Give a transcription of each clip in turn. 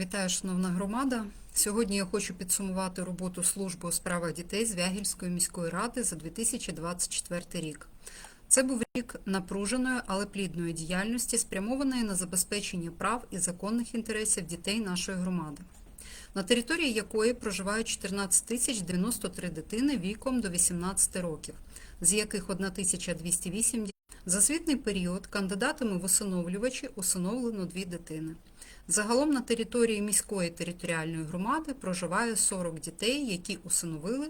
Вітаю, шановна громада. Сьогодні я хочу підсумувати роботу служби у справах дітей Звягільської міської ради за 2024 рік. Це був рік напруженої, але плідної діяльності, спрямованої на забезпечення прав і законних інтересів дітей нашої громади, на території якої проживають 14 тисяч 93 дитини віком до 18 років, з яких 1208 дітей. За звітний період кандидатами в усиновлювачі усиновлено дві дитини. Загалом на території міської територіальної громади проживає 40 дітей, які усиновили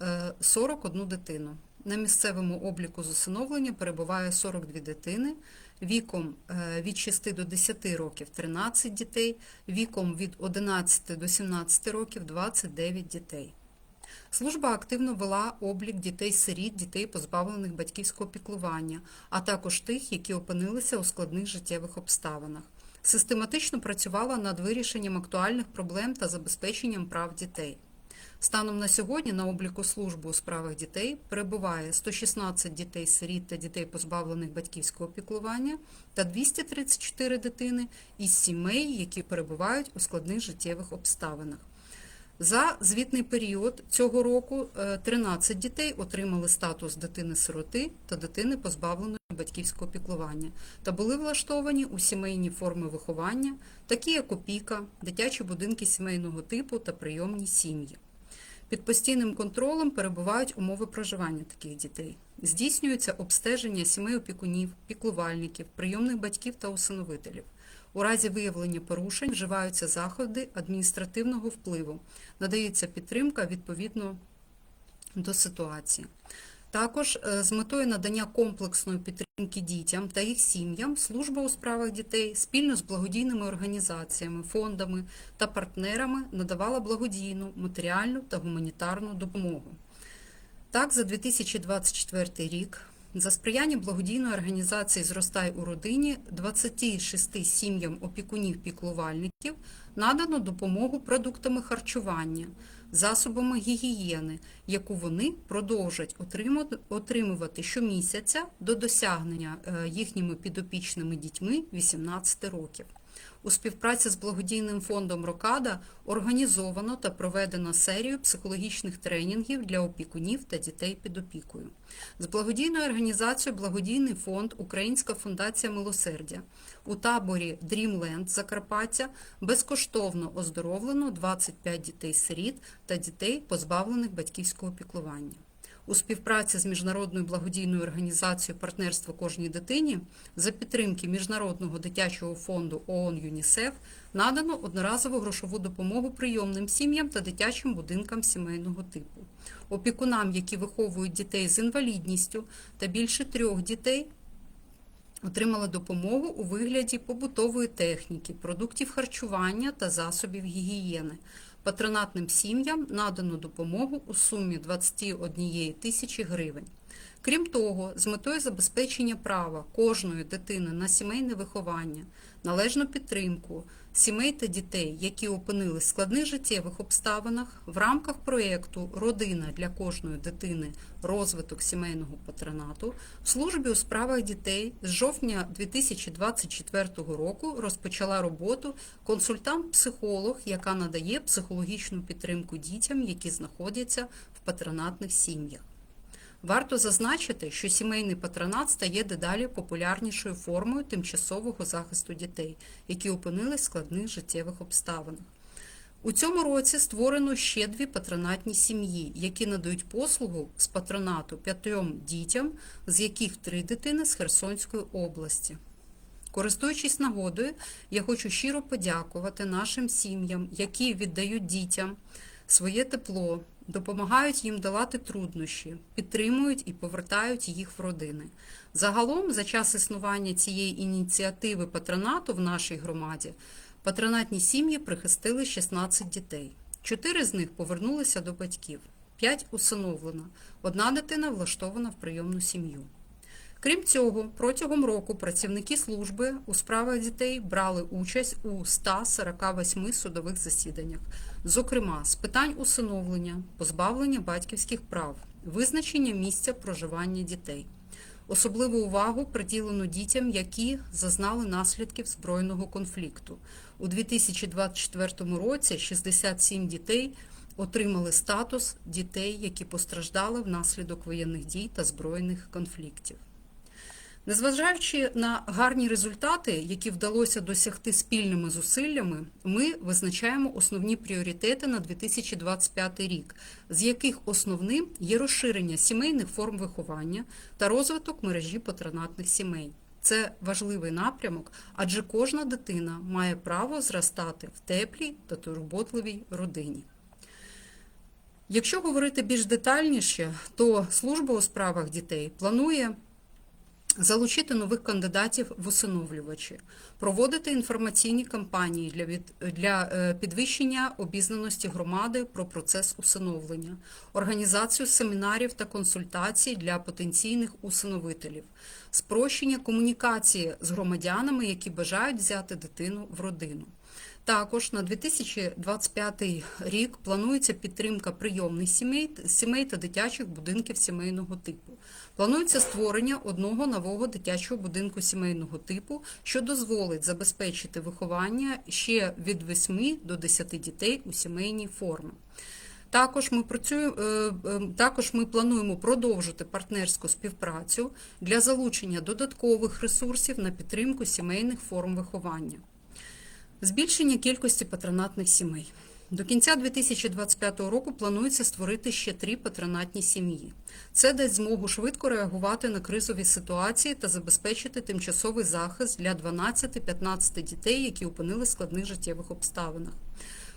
е, 41 дитину. На місцевому обліку з усиновлення перебуває 42 дитини, віком е, від 6 до 10 років 13 дітей, віком від 11 до 17 років 29 дітей. Служба активно вела облік дітей-сиріт, дітей, позбавлених батьківського піклування, а також тих, які опинилися у складних життєвих обставинах. Систематично працювала над вирішенням актуальних проблем та забезпеченням прав дітей. Станом на сьогодні на обліку служби у справах дітей перебуває 116 дітей-сиріт та дітей, позбавлених батьківського піклування, та 234 дитини із сімей, які перебувають у складних життєвих обставинах. За звітний період цього року е, 13 дітей отримали статус дитини-сироти та дитини позбавленої батьківського піклування та були влаштовані у сімейні форми виховання, такі як опіка, дитячі будинки сімейного типу та прийомні сім'ї. Під постійним контролем перебувають умови проживання таких дітей. Здійснюється обстеження сімей опікунів, піклувальників, прийомних батьків та усиновителів. У разі виявлення порушень вживаються заходи адміністративного впливу, надається підтримка відповідно до ситуації. Також е, з метою надання комплексної підтримки дітям та їх сім'ям служба у справах дітей спільно з благодійними організаціями, фондами та партнерами надавала благодійну, матеріальну та гуманітарну допомогу. Так, за 2024 рік за сприяння благодійної організації Зростай у родині 26 сім'ям опікунів-піклувальників надано допомогу продуктами харчування, засобами гігієни, яку вони продовжать отримувати- щомісяця до досягнення е, їхніми підопічними дітьми 18 років. У співпраці з благодійним фондом Рокада організовано та проведено серію психологічних тренінгів для опікунів та дітей під опікою. З благодійною організацією Благодійний фонд Українська фундація милосердя у таборі Dreamland Закарпаття безкоштовно оздоровлено 25 дітей-сиріт та дітей, позбавлених батьківського піклування. У співпраці з міжнародною благодійною організацією Партнерство кожній дитині за підтримки Міжнародного дитячого фонду ООН ЮНІСЕФ надано одноразову грошову допомогу прийомним сім'ям та дитячим будинкам сімейного типу. Опікунам, які виховують дітей з інвалідністю та більше трьох дітей, отримали допомогу у вигляді побутової техніки, продуктів харчування та засобів гігієни. Патронатним сім'ям надано допомогу у сумі 21 тисячі гривень. Крім того, з метою забезпечення права кожної дитини на сімейне виховання, належну підтримку сімей та дітей, які опинились в складних життєвих обставинах, в рамках проєкту Родина для кожної дитини розвиток сімейного патронату в службі у справах дітей з жовтня 2024 року розпочала роботу консультант-психолог, яка надає психологічну підтримку дітям, які знаходяться в патронатних сім'ях. Варто зазначити, що сімейний патронат стає дедалі популярнішою формою тимчасового захисту дітей, які опинились в складних життєвих обставинах. У цьому році створено ще дві патронатні сім'ї, які надають послугу з патронату п'ятьом дітям, з яких три дитини з Херсонської області. Користуючись нагодою, я хочу щиро подякувати нашим сім'ям, які віддають дітям своє тепло, допомагають їм долати труднощі, підтримують і повертають їх в родини. Загалом, за час існування цієї ініціативи патронату в нашій громаді, патронатні сім'ї прихистили 16 дітей. Чотири з них повернулися до батьків, п'ять усиновлено, одна дитина влаштована в прийомну сім'ю. Крім цього, протягом року працівники служби у справах дітей брали участь у 148 судових засіданнях, зокрема з питань усиновлення, позбавлення батьківських прав, визначення місця проживання дітей. Особливу увагу приділено дітям, які зазнали наслідків збройного конфлікту. У 2024 році 67 дітей отримали статус дітей, які постраждали внаслідок воєнних дій та збройних конфліктів. Незважаючи на гарні результати, які вдалося досягти спільними зусиллями, ми визначаємо основні пріоритети на 2025 рік, з яких основним є розширення сімейних форм виховання та розвиток мережі патронатних сімей. Це важливий напрямок, адже кожна дитина має право зростати в теплій та турботливій родині. Якщо говорити більш детальніше, то служба у справах дітей планує залучити нових кандидатів в усиновлювачі, проводити інформаційні кампанії для, від, для е, підвищення обізнаності громади про процес усиновлення, організацію семінарів та консультацій для потенційних усиновителів, спрощення комунікації з громадянами, які бажають взяти дитину в родину. Також на 2025 рік планується підтримка прийомних сімей, сімей та дитячих будинків сімейного типу. Планується створення одного нового дитячого будинку сімейного типу, що дозволить забезпечити виховання ще від 8 до 10 дітей у сімейній формі. Також ми працюємо е, е, також ми плануємо продовжити партнерську співпрацю для залучення додаткових ресурсів на підтримку сімейних форм виховання. Збільшення кількості патронатних сімей. До кінця 2025 року планується створити ще три патронатні сім'ї. Це дасть змогу швидко реагувати на кризові ситуації та забезпечити тимчасовий захист для 12-15 дітей, які опинилися в складних життєвих обставинах.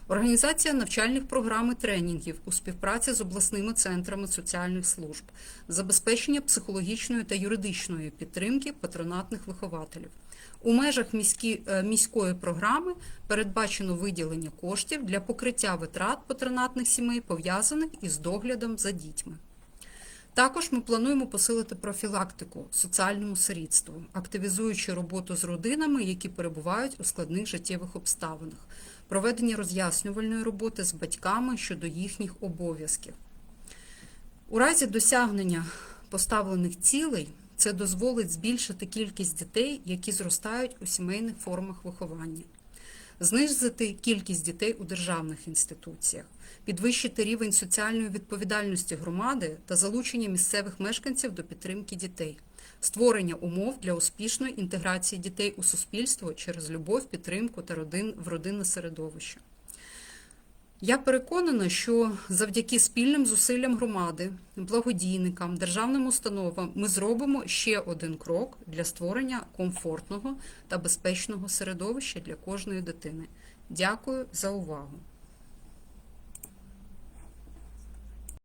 Організація навчальних програм і тренінгів у співпраці з обласними центрами соціальних служб, забезпечення психологічної та юридичної підтримки патронатних вихователів. У межах міські, е, міської програми передбачено виділення коштів для покриття витрат патронатних сімей, пов'язаних із доглядом за дітьми. Також ми плануємо посилити профілактику соціальному сирітству, активізуючи роботу з родинами, які перебувають у складних життєвих обставинах, проведення роз'яснювальної роботи з батьками щодо їхніх обов'язків. У разі досягнення поставлених цілей це дозволить збільшити кількість дітей, які зростають у сімейних формах виховання, знизити кількість дітей у державних інституціях, підвищити рівень соціальної відповідальності громади та залучення місцевих мешканців до підтримки дітей, створення умов для успішної інтеграції дітей у суспільство через любов, підтримку та родин в родинне середовище. Я переконана, що завдяки спільним зусиллям громади, благодійникам, державним установам ми зробимо ще один крок для створення комфортного та безпечного середовища для кожної дитини. Дякую за увагу.